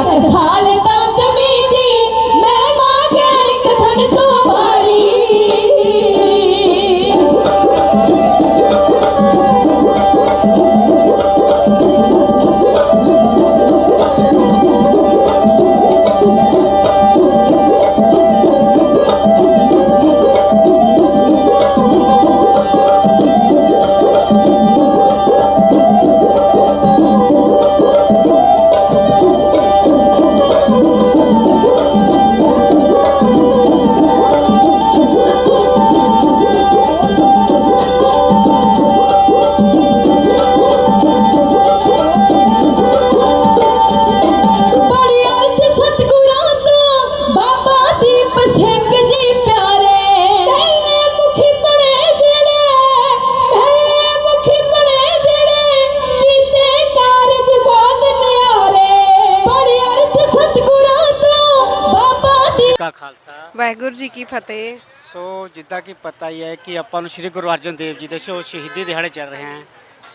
பக்க சாலை ਵਾਹਿਗੁਰੂ ਜੀ ਕੀ ਫਤਿਹ। ਸੋ ਜਿੱਦਾਂ ਕਿ ਪਤਾ ਹੀ ਹੈ ਕਿ ਆਪਾਂ ਨੂੰ ਸ੍ਰੀ ਗੁਰੂ ਅਰਜਨ ਦੇਵ ਜੀ ਦੇ ਸ਼ੋ ਸ਼ਹੀਦੀ ਦਿਹਾੜੇ ਚੱਲ ਰਹੇ ਹਨ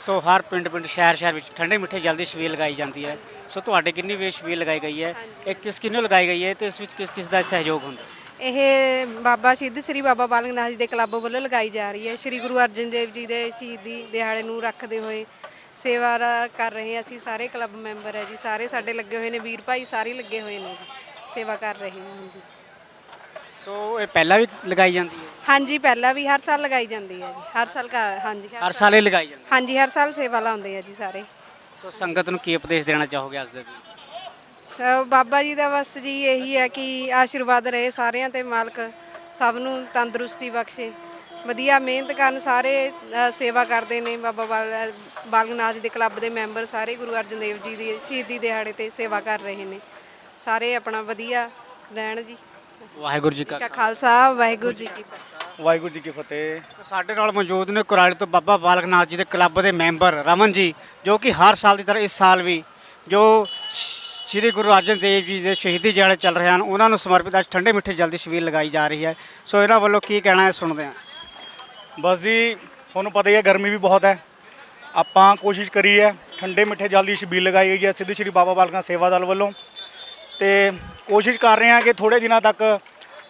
ਸੋ ਹਰ ਪਿੰਡ ਪਿੰਡ ਸ਼ਹਿਰ ਸ਼ਹਿਰ ਵਿੱਚ ਠੰਡੇ ਮਿੱਠੇ ਜਲਦੀ ਛਬੀਲ ਲਗਾਈ ਜਾਂਦੀ ਹੈ। ਸੋ ਤੁਹਾਡੇ ਕਿੰਨੀ ਵੇ ਛਬੀਲ ਲਗਾਈ ਗਈ ਹੈ ਇਹ ਕਿਸ ਕਿੰਨੂੰ ਲਗਾਈ ਗਈ ਹੈ ਤੇ ਇਸ ਵਿੱਚ ਕਿਸ ਕਿਸ ਦਾ ਸਹਿਯੋਗ ਹੁੰਦਾ ਇਹ ਬਾਬਾ ਸਿੱਧ ਸ੍ਰੀ ਬਾਬਾ ਬਾਲਕ ਨਾਥ ਜੀ ਦੇ ਕਲੱਬ ਵੱਲੋਂ ਲਗਾਈ ਜਾ ਰਹੀ ਹੈ। ਸ੍ਰੀ ਗੁਰੂ ਅਰਜਨ ਦੇਵ ਜੀ ਦੇ ਸ਼ਹੀਦੀ ਦਿਹਾੜੇ ਨੂੰ ਰੱਖਦੇ ਹੋਏ ਸੇਵਾ ਰ- ਕਰ ਰਹੇ ਹਾਂ ਅਸੀਂ ਸਾਰੇ ਕਲੱਬ ਮੈਂਬਰ ਹੈ ਜੀ। ਸਾਰੇ ਸਾਡੇ ਲੱਗੇ ਹੋਏ ਨੇ ਵੀਰ ਭਾਈ ਸਾਰੇ ਲੱਗੇ ਹੋਏ ਨੇ ਜੀ। ਸੇਵਾ ਕਰ ਰਹੇ ਹਾਂ ਜੀ। ਸੋ ਇਹ ਪਹਿਲਾਂ ਵੀ ਲਗਾਈ ਜਾਂਦੀ ਹੈ? ਹਾਂਜੀ ਪਹਿਲਾਂ ਵੀ ਹਰ ਸਾਲ ਲਗਾਈ ਜਾਂਦੀ ਹੈ ਜੀ। ਹਰ ਸਾਲ ਹਾਂਜੀ ਹਰ ਸਾਲ। ਇਹ ਲਗਾਈ ਜਾਂਦੀ ਹੈ? ਹਾਂਜੀ ਹਰ ਸਾਲ ਸੇਵਾ ਲਾਉਂਦੇ ਆ ਜੀ ਸਾਰੇ। ਸੋ ਸੰਗਤ ਨੂੰ ਕੀ ਉਪਦੇਸ਼ ਦੇਣਾ ਚਾਹੋਗੇ ਅੱਜ ਦੇ ਦਿਨ? ਸੋ ਬਾਬਾ ਜੀ ਦਾ ਬਸ ਜੀ ਇਹੀ ਹੈ ਕਿ ਆਸ਼ੀਰਵਾਦ ਰਹੇ ਸਾਰਿਆਂ ਤੇ ਮਾਲਕ ਸਭ ਨੂੰ ਤੰਦਰੁਸਤੀ ਬਖਸ਼ੇ। ਵਧੀਆ ਮਿਹਨਤ ਕਰਨ ਸਾਰੇ ਅ, ਸੇਵਾ ਕਰਦੇ ਨੇ ਬਾਬਾ ਬਾਲ- ਬਾਲਕ ਨਾਥ ਜੀ ਦੇ ਕਲੱਬ ਦੇ ਮੈਂਬਰ ਸਾਰੇ ਗੁਰੂ ਅਰਜਨ ਦੇਵ ਜੀ ਦੀ ਸ਼ਹੀਦੀ ਦਿਹਾੜੇ ਤੇ ਸੇਵਾ ਕਰ ਰਹੇ ਨੇ। ਸਾਰੇ ਆਪਣਾ ਵਧੀਆ ਰਹਿਣ ਜੀ। ਵਾਹਿਗੁਰੂ ਜੀ ਕਾ ਕਾ ਖਾਲਸਾ ਵਾਹਿਗੁਰੂ ਜੀ ਕੀ ਫਤਿਹ। ਵਾਹਿਗੁਰੂ ਜੀ ਕੀ ਫਤਿਹ। ਸਾਡੇ ਨਾਲ ਮੌਜੂਦ ਨੇ ਕੁਰਾਲੀ ਤੋਂ ਬਾਬਾ ਬਾਲਕ ਨਾਥ ਜੀ ਦੇ ਕਲੱਬ ਦੇ ਮੈਂਬਰ ਰਮਨ ਜੀ ਜੋ ਕਿ ਹਰ ਸਾਲ ਦੀ ਤਰ੍ਹਾਂ ਇਸ ਸਾਲ ਵੀ ਜੋ ਸ਼੍ਰੀ ਗੁਰੂ ਅਰਜਨ ਦੇਵ ਜੀ ਦੇ ਸ਼ਹੀਦੀ ਦਿਹਾੜੇ ਚੱਲ ਰਹੇ ਹਨ ਉਹਨਾਂ ਨੂੰ ਸਮਰਪਿਤ ਅੱਜ ਠੰਡੇ ਮਿੱਠੇ ਜਲਦੀ ਛਬੀਲ ਲਗਾਈ ਜਾ ਰਹੀ ਹੈ। ਸੋ ਇਹਨਾਂ ਵੱਲੋਂ ਕੀ ਕਹਿਣਾ ਹੈ ਸੁਣਦੇ ਹਾਂ। ਬਸ ਜੀ ਤੁਹਾਨੂੰ ਪਤਾ ਹੀ ਹੈ ਗਰਮੀ ਵੀ ਬਹੁਤ ਹੈ। ਆਪਾਂ ਕੋਸ਼ਿਸ਼ ਕਰੀ ਹੈ ਠੰਡੇ ਮਿੱਠੇ ਜਲਦੀ ਛਬੀਲ ਲਗਾਈ ਗਈ ਹੈ ਸਿੱਧੂ ਸ਼੍ਰੀ ਬਾਬਾ ਬਾਲਕ ਨਾਥ ਸੇਵਾ ਦਲ ਵੱਲੋਂ। ਤੇ ਕੋਸ਼ਿਸ਼ ਕਰ ਰਹੇ ਹਾਂ ਕਿ ਥੋੜੇ ਦਿਨਾਂ ਤੱਕ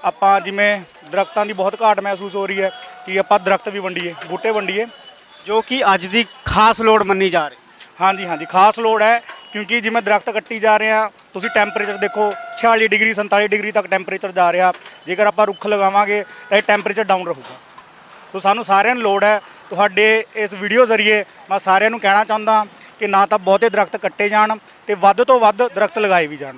ਆਪਾਂ ਜਿਵੇਂ ਦਰਖਤਾਂ ਦੀ ਬਹੁਤ ਘਾਟ ਮਹਿਸੂਸ ਹੋ ਰਹੀ ਹੈ ਕਿ ਆਪਾਂ ਦਰਖਤ ਵੀ ਵੰਡੀਏ ਬੂਟੇ ਵੰਡੀਏ। ਜੋ ਕਿ ਅੱਜ ਦੀ ਖਾਸ ਲੋੜ ਮੰਨੀ ਜਾ ਰਹੀ। ਹਾਂਜੀ ਹਾਂਜੀ ਖਾਸ ਲੋੜ ਹੈ ਕਿਉਂਕਿ ਜਿਵੇਂ ਦਰਖਤ ਕੱਟੀ ਜਾ ਰਹੇ ਆ ਤੁਸੀਂ ਟੈਂਪਰੇਚਰ ਦੇਖੋ 46 ਡਿਗਰੀ 47 ਡਿਗਰੀ ਤੱਕ ਟੈਂਪਰੇਚਰ ਜਾ ਰਿਹਾ। ਜੇਕਰ ਆਪਾਂ ਰੁੱਖ ਲਗਾਵਾਂਗੇ ਤਾਂ ਇਹ ਟੈਂਪਰੇਚਰ ਡਾਊਨ ਰਹੂਗਾ। ਸੋ ਸਾਨੂੰ ਸਾਰਿਆਂ ਨੂੰ ਲੋੜ ਹੈ ਤੁਹਾਡੇ ਇਸ ਵੀਡੀਓ ਜ਼ਰੀਏ ਮੈਂ ਸਾਰਿਆਂ ਨੂੰ ਕਹਿਣਾ ਚਾਹੁੰਦਾ ਕਿ ਨਾ ਤਾਂ ਬਹੁਤੇ ਦਰਖਤ ਕੱਟੇ ਜਾਣ ਤੇ ਵੱਧ ਤੋਂ ਵੱਧ ਦਰਖਤ ਲਗਾਏ ਵੀ ਜਾਣ।